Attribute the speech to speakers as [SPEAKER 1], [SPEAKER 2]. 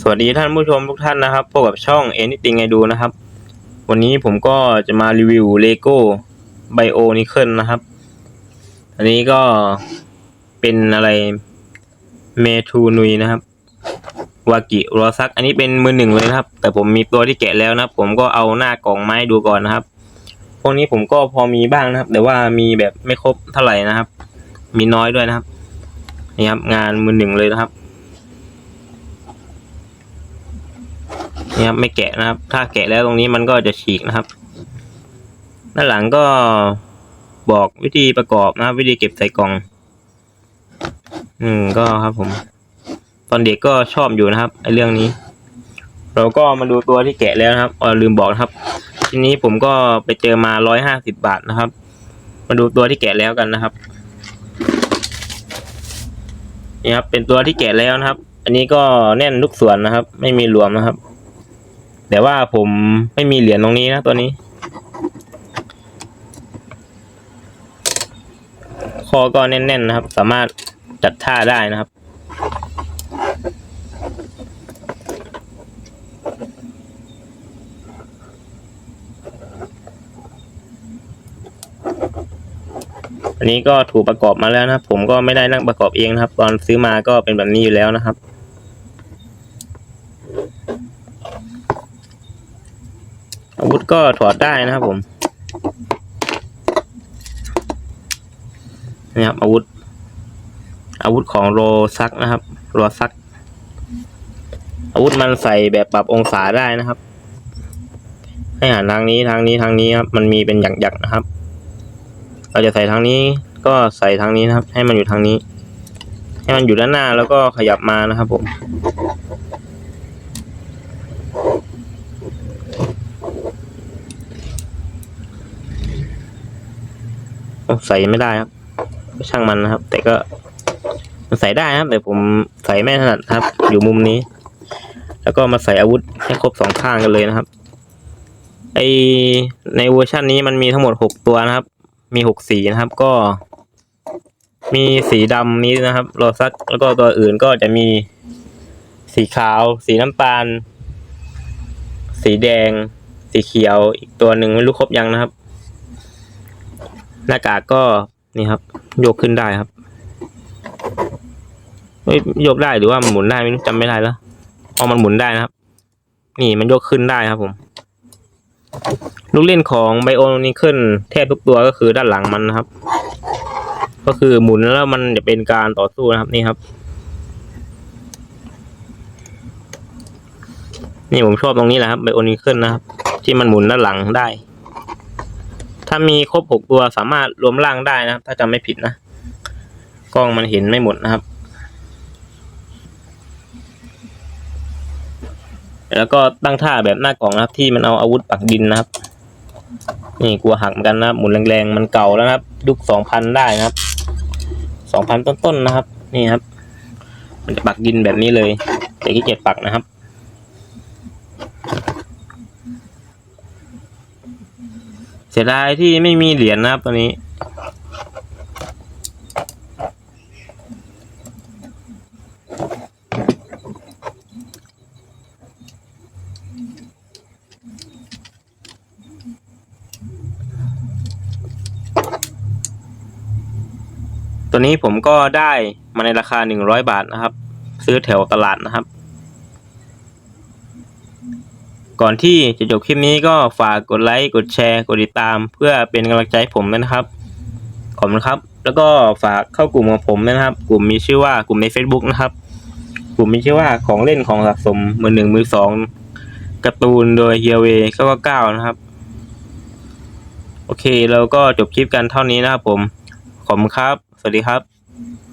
[SPEAKER 1] สวัสดีท่านผู้ชมทุกท่านนะครับพบกับช่อง Anything I Do นะครับ วันนี้ผมก็จะมารีวิว Lego Bionicle นะครับ อันนี้ก็เป็นอะไรเมทูนุยนะครับวากิรอซัก อันนี้เป็นมือหนึ่งเลยนะครับ แต่ผมมีตัวที่แกะแล้วนะครับ ผมก็เอาหน้ากล่องไม้ดูก่อนนะครับ พวกนี้ผมก็พอมีบ้างนะครับ แต่ว่ามีแบบไม่ครบเท่าไหร่นะครับ มีน้อยด้วยนะครับนี่ครับงานมือหนึ่งเลยนะครับ นี่ครับไม่แกะนะครับ ถ้าแกะแล้วตรงนี้มันก็จะฉีกนะครับ ด้านหลังก็บอกวิธีประกอบนะครับ วิธีเก็บใส่กล่องอืมก็ครับผม ตอนเด็กก็ชอบอยู่นะครับไอเรื่องนี้ เราก็มาดูตัวที่แกะแล้วนะครับอ๋อลืมบอกนะครับ ทีนี้ผมก็ไปเจอมาร้อยห้าสิบบาทนะครับ มาดูตัวที่แกะแล้วกันนะครับนี่ครับเป็นตัวที่แกะแล้วนะครับ อันนี้ก็แน่นทุกส่วนนะครับ ไม่มีรวมนะครับ แต่ว่าผมไม่มีเหรียญตรงนี้นะตัวนี้ คอก็แน่นๆนะครับ สามารถจัดท่าได้นะครับ อันนี้ก็ถูกประกอบมาแล้วนะครับ ผมก็ไม่ได้นั่งประกอบเองนะครับ ตอนซื้อมาก็เป็นแบบนี้อยู่แล้วนะครับ อาวุธก็ถอดได้นะครับผมนี่ครับอาวุธ อาวุธของโรซักนะครับโรซัก อาวุธมันใส่แบบปรับองศาได้นะครับ ให้หันทางนี้ทางนี้ทางนี้ครับ มันมีเป็นหยักๆนะครับ เราจะใส่ทางนี้ก็ใส่ทางนี้นะครับ ให้มันอยู่ทางนี้ ให้มันอยู่ด้านหน้าแล้วก็ขยับมานะครับผม ใส่ไม่ได้ครับ ช่างมันนะครับ แต่ก็มันใส่ได้นะครับแต่ผมใส่ไม่ถนัดครับ อยู่มุมนี้ แล้วก็มาใส่อาวุธให้ครบสองข้างกันเลยนะครับไอในเวอร์ชันนี้มันมีทั้งหมดหกตัวนะครับ มีหกสีนะครับ ก็ มีสีดำนี้นะครับโรซักแล้วก็ตัวอื่นก็จะมีสีขาว สีน้ำตาล สีแดง สีเขียว อีกตัวหนึ่งไม่รู้ครบยังนะครับ หน้ากากก็นี่ครับ โยกขึ้นได้ครับเฮ้ยโยกได้หรือว่ามันหมุนได้ไม่รู้จำไม่ได้แล้วอ๋อมันหมุนได้นะครับ นี่มันยกขึ้นได้ครับผม ลูกเล่นของไบโอนิเคิลแทบทุกตัวก็คือด้านหลังมันนะครับ ก็คือหมุนแล้วมันจะเป็นการต่อสู้นะครับนี่ครับ นี่ผมชอบตรงนี้แหละครับไบโอนิเคิลนะครับ ที่มันหมุนด้านหลังได้ ถ้ามีครบหกตัวสามารถรวมร่างได้นะครับ ถ้าจำไม่ผิดนะ กล้องมันเห็นไม่หมดนะครับ แล้วก็ตั้งท่าแบบหน้ากล่องนะครับ ที่มันเอาอาวุธปักดินนะครับ นี่กลัวหักเหมือนกันนะครับหมุนแรงๆมันเก่าแล้วนะครับยุคสองพันได้นะครับสองพันต้นๆนะครับ นี่ครับ มันจะปักดินแบบนี้เลยแต่ขี้เกียจปักนะครับ เสียดายที่ไม่มีเหรียญนะครับตัวนี้ ตัวนี้ผมก็ได้มาในราคาหนึ่งร้อยบาทนะครับ ซื้อแถวตลาดนะครับ ก่อนที่จะจบคลิปนี้ก็ฝากกดไลค์ กดแชร์ กดติดตาม เพื่อเป็นกำลังใจให้ผมนะครับ ขอบคุณครับ แล้วก็ฝากเข้ากลุ่มของผมนะครับ กลุ่มมีชื่อว่ากลุ่มใน Facebook นะครับ กลุ่มมีชื่อว่าของเล่นของสะสมมือหนึ่งมือสองการ์ตูนโดยเฮียเวเก้าเก้านะครับ โอเคเราก็จบคลิปกันเท่านี้นะครับผม ขอบคุณครับ สวัสดีครับ